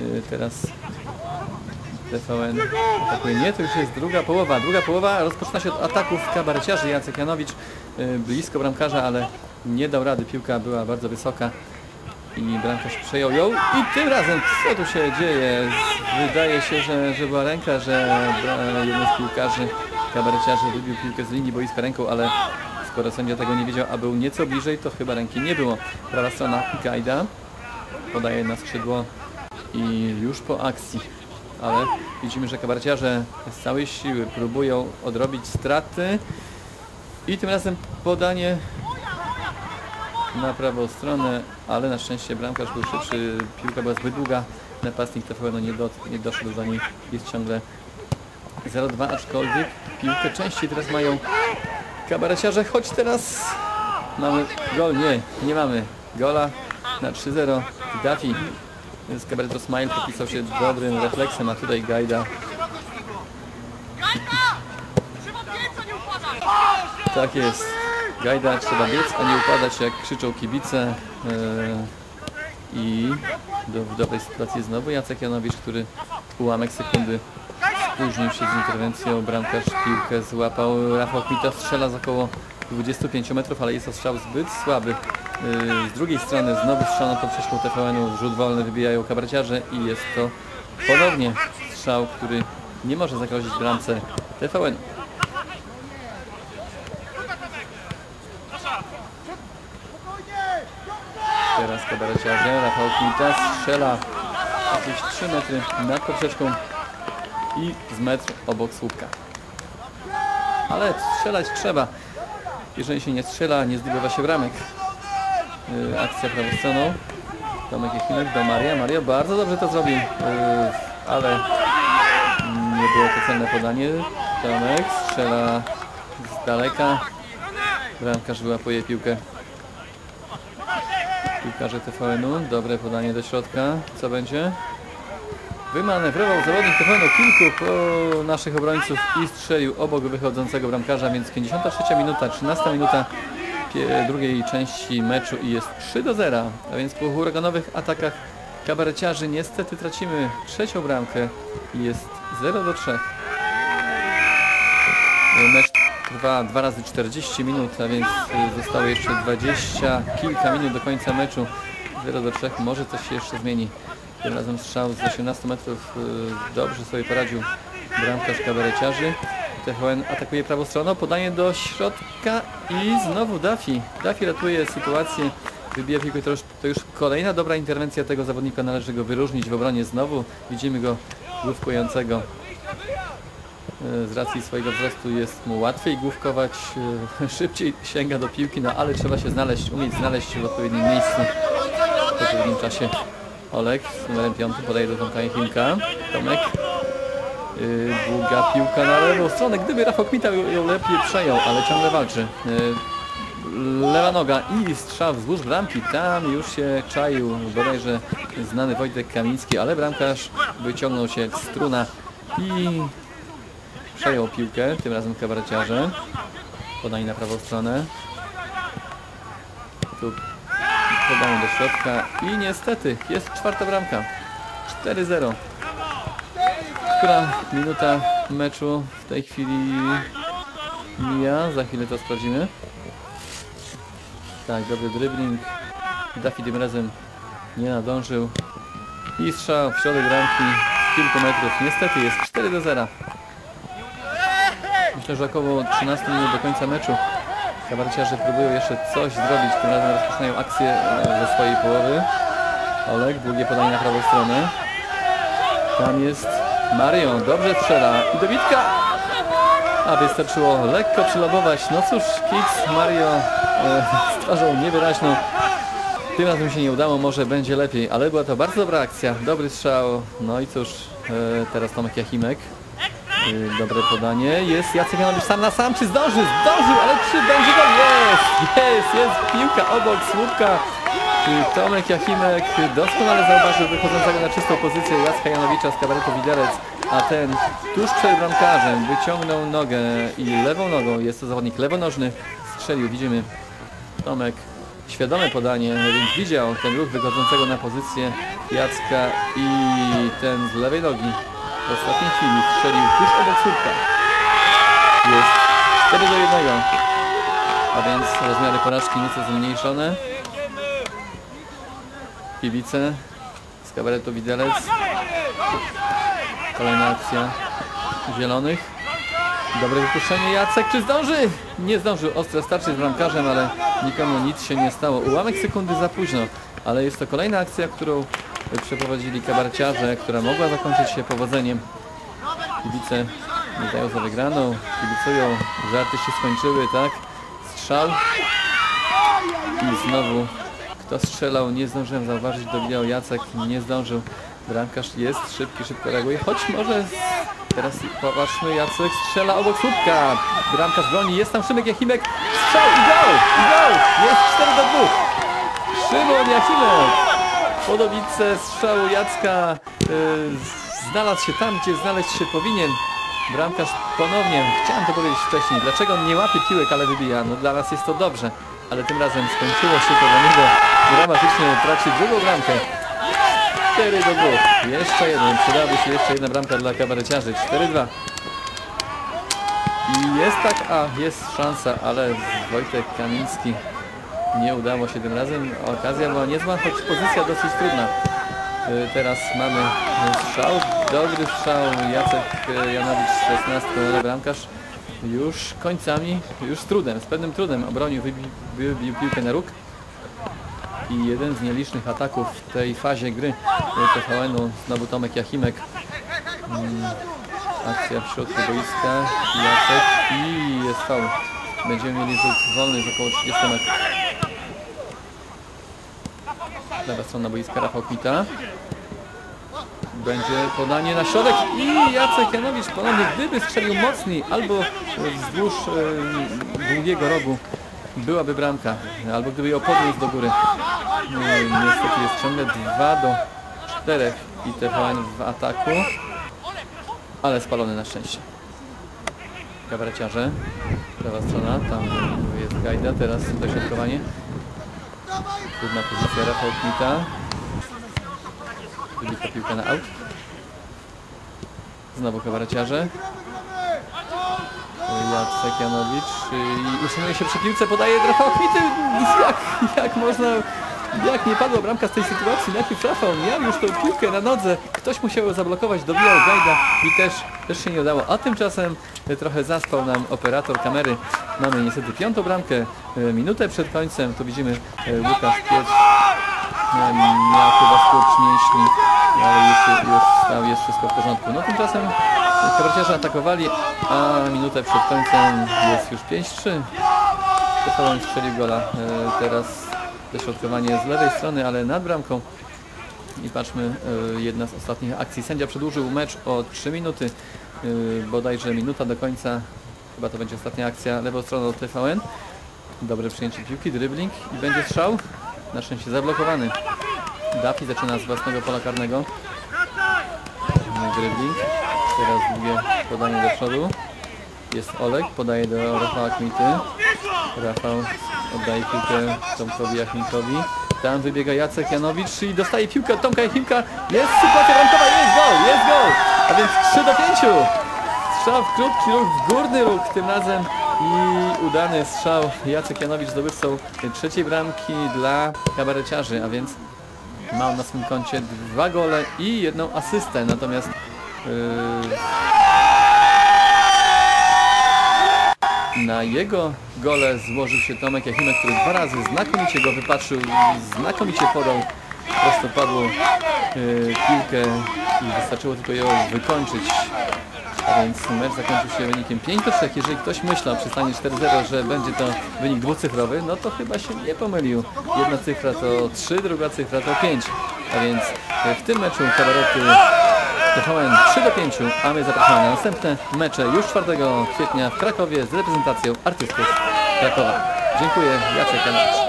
Y, Teraz TVN atakuje. Nie, to już jest druga połowa. Druga połowa rozpoczyna się od ataków kabareciarzy. Jacek Janowicz y, blisko bramkarza, ale nie dał rady. Piłka była bardzo wysoka i bramkarz przejął ją. I tym razem co tu się dzieje? Wydaje się, że, że była ręka, że jeden z piłkarzy kabareciarzy wybił piłkę z linii boiska ręką, ale skoro sędzia tego nie wiedział, a był nieco bliżej, to chyba ręki nie było. Prawa strona Gajda podaje na skrzydło i już po akcji. Ale widzimy, że kabareciarze z całej siły próbują odrobić straty. I tym razem podanie na prawą stronę, ale na szczęście bramkarz był szybszy, piłka była zbyt długa, napastnik TVN nie, do, nie doszedł do niej, jest ciągle 0-2, aczkolwiek piłkę częściej teraz mają kabareciarze, choć teraz mamy gol, nie, nie mamy gola na 3-0, Dafi z kabaretu Smile popisał się dobrym refleksem, a tutaj Gajda Tak jest. Gajda trzeba biec, a nie upadać jak krzyczą kibice. Eee, I do, w dobrej sytuacji znowu Jacek Janowicz, który ułamek sekundy spóźnił się z interwencją. Bramkarz piłkę złapał. Rafał Kmita strzela z około 25 metrów, ale jest to strzał zbyt słaby. Eee, z drugiej strony znowu strzelono pod przeszką TVN-u. Rzut wolny wybijają kabarciarze i jest to ponownie strzał, który nie może zagrozić bramce TVN. Teraz kabareciarze, Rafał Kmita strzela jakieś 3 metry nad poprzeczką i z metr obok słupka. Ale strzelać trzeba. Jeżeli się nie strzela, nie zdobywa się bramek. Yy, akcja prawą stroną. Tomek Jechinek do Maria. Mario bardzo dobrze to zrobił, yy, ale nie było to celne podanie. Tomek strzela z daleka. Bramkarz wyłapuje piłkę piłkarze TVN-u. Dobre podanie do środka. Co będzie? Wymanewrował zawodnik TVN-u kilku po naszych obrońców i strzelił obok wychodzącego bramkarza, więc 53 minuta, 13 minuta drugiej części meczu i jest 3 do 0. A więc po huraganowych atakach kabareciarzy niestety tracimy trzecią bramkę i jest 0 do 3. Mecz trwa 2 razy 40 minut, a więc zostało jeszcze 20 kilka minut do końca meczu. 0 do 3, może coś się jeszcze zmieni. Tym razem strzał z 18 metrów y, dobrze sobie poradził bramkarz kabareciarzy. TVN atakuje prawą stroną, podanie do środka i znowu Dafi. Dafi ratuje sytuację, wybija piłkę, to już, to już kolejna dobra interwencja tego zawodnika, należy go wyróżnić w obronie znowu. Widzimy go główkującego z racji swojego wzrostu jest mu łatwiej główkować, e, szybciej sięga do piłki, no ale trzeba się znaleźć, umieć znaleźć w odpowiednim miejscu w odpowiednim czasie. Olek z numerem 5 podaje do Tomka Jechimka. Tomek. Yy, długa piłka na lewą stronę. Gdyby Rafał Kmita ją lepiej przejął, ale ciągle walczy. Yy, lewa noga i strzał wzdłuż bramki. Tam już się czaił bodajże znany Wojtek Kamiński, ale bramkarz wyciągnął się z struna i przejął piłkę, tym razem kabareciarze. Podanie na prawą stronę. Tu podanie do środka i niestety jest czwarta bramka. 4-0. Która minuta meczu w tej chwili mija? Za chwilę to sprawdzimy. Tak, dobry dribbling. Dafi tym razem nie nadążył. I strzał w środek bramki z kilku metrów. Niestety jest 4 do 0. Myślę, że około 13 minut do końca meczu kabareciarze próbują jeszcze coś zrobić. Tym razem rozpoczynają akcję e, ze swojej połowy. Olek, długie podanie na prawą stronę. Tam jest Mario, dobrze strzela i dobitka! A wystarczyło lekko przylobować. No cóż, Kids, Mario e, z twarzą niewyraźną. Tym razem się nie udało, może będzie lepiej, ale była to bardzo dobra akcja, dobry strzał. No i cóż, e, teraz Tomek Jachimek. Yy, Dobre podanie. Jest Jacek Janowicz sam na sam. Czy zdąży? Zdążył, ale czy będzie gol? Jest! Jest! Jest piłka obok słupka. Tomek Jachimek doskonale zauważył wychodzącego na czystą pozycję Jacka Janowicza z kabaretu Widelec, a ten tuż przed bramkarzem wyciągnął nogę i lewą nogą, jest to zawodnik lewonożny, strzelił. Widzimy Tomek świadome podanie, więc widział ten ruch wychodzącego na pozycję Jacka i ten z lewej nogi w ostatniej chwili strzelił tuż obok słupka. Jest 4 do 1. A więc rozmiary porażki nieco zmniejszone. Kibice z kabaretu Widelec. Kolejna akcja zielonych. Dobre wypuszczenie Jacek, czy zdąży? Nie zdążył, ostre starcie z bramkarzem, ale nikomu nic się nie stało. Ułamek sekundy za późno, ale jest to kolejna akcja, którą przeprowadzili kabarciarze, która mogła zakończyć się powodzeniem. Kibice nie dają za wygraną, kibicują, żarty się skończyły, tak? Strzał i znowu kto strzelał, nie zdążyłem zauważyć, dobijał Jacek, nie zdążył. Bramkarz jest szybki, szybko reaguje, choć może teraz popatrzmy, Jacek strzela obok słupka. Bramkarz broni, jest tam Szymek Jachimek, strzał i gol, i gol, jest 4 do 2. Szymon Jachimek, podobice strzału Jacka, yy, znalazł się tam, gdzie znaleźć się powinien. Bramkarz ponownie, chciałem to powiedzieć wcześniej, dlaczego on nie łapie piłek, ale wybija, no dla nas jest to dobrze, ale tym razem skończyło się to dla niego dramatycznie, traci drugą bramkę. 4 do 2. Jeszcze jeden. Przydałaby się jeszcze jedna bramka dla kabareciarzy. 4-2. I jest tak, a jest szansa, ale Wojtek Kamiński nie udało się tym razem. Okazja była niezła, choć pozycja dosyć trudna. Y, Teraz mamy strzał, dobry strzał, Jacek y, Janowicz 16, ale bramkarz już końcami, już z trudem, z pewnym trudem obronił, wybił, wybił piłkę na róg i jeden z nielicznych ataków w tej fazie gry TVN-u, znowu Tomek Jachimek. Mm, akcja w środku boiska, Jacek i jest faul. Będziemy mieli rzut wolny z około 30 metrów. Lewa strona boiska, Rafał Kmita. Będzie podanie na środek i Jacek Janowicz ponownie, gdyby strzelił mocniej albo wzdłuż długiego rogu byłaby bramka, albo gdyby ją podniósł do góry. No, niestety jest ciągle 2 do 4 i TVN w ataku, ale spalony na szczęście. Kabareciarze, prawa strona, tam jest Gajda, teraz dośrodkowanie. Trudna pozycja Rafał Kmita. Wybita piłka na aut. Znowu kabareciarze. Jacek Janowicz i utrzymuje się przy piłce, podaje Rafał Kmity. Jak, jak można, jak nie padła bramka z tej sytuacji? Najpierw Rafał miał już tą piłkę na nodze, ktoś musiał ją zablokować, dobijał Gajda i też, też się nie udało. A tymczasem trochę zaspał nam operator kamery. Mamy niestety piątą bramkę, e, minutę przed końcem, tu widzimy e, Łukasz Piec miał chyba skurcz mięśni, ale już, już stał, jest wszystko w porządku. No tymczasem kabarciarze atakowali, a minutę przed końcem jest już 5-3. Kosołem strzelił gola. E, Teraz dośrodkowanie z lewej strony, ale nad bramką. I patrzmy, e, jedna z ostatnich akcji. Sędzia przedłużył mecz o 3 minuty, e, bodajże minuta do końca. Chyba to będzie ostatnia akcja lewą stroną TVN. Dobre przyjęcie piłki, dribbling i będzie strzał. Na szczęście zablokowany. Dafi zaczyna z własnego pola karnego. Dribbling. Teraz długie podanie do przodu. Jest Olek, podaje do Rafała Kmity. Rafał oddaje piłkę Tomkowi Jachimkowi. Tam wybiega Jacek Janowicz i dostaje piłkę od Tomka Jachimka. Jest sytuacja bramkowa, jest gol, jest gol! A więc 3 do 5. Strzał w krótki ruch, w górny ruch tym razem i udany strzał. Jacek Janowicz zdobywcą trzeciej bramki dla kabareciarzy, a więc ma on na swoim koncie dwa gole i jedną asystę. Natomiast na jego gole złożył się Tomek Jachimek, który dwa razy znakomicie go wypatrzył znakomicie podał prostopadłą yy, piłkę i wystarczyło tylko ją wykończyć. A więc mecz zakończył się wynikiem 5 do 3. Jeżeli ktoś myślał przy stanie 4-0, że będzie to wynik dwucyfrowy, no to chyba się nie pomylił. Jedna cyfra to 3, druga cyfra to 5. A więc w tym meczu kabarety TVN 3 do 5, a my zapraszamy na następne mecze już 4 kwietnia w Krakowie z reprezentacją artystów Krakowa. Dziękuję, Jacek Janowicz.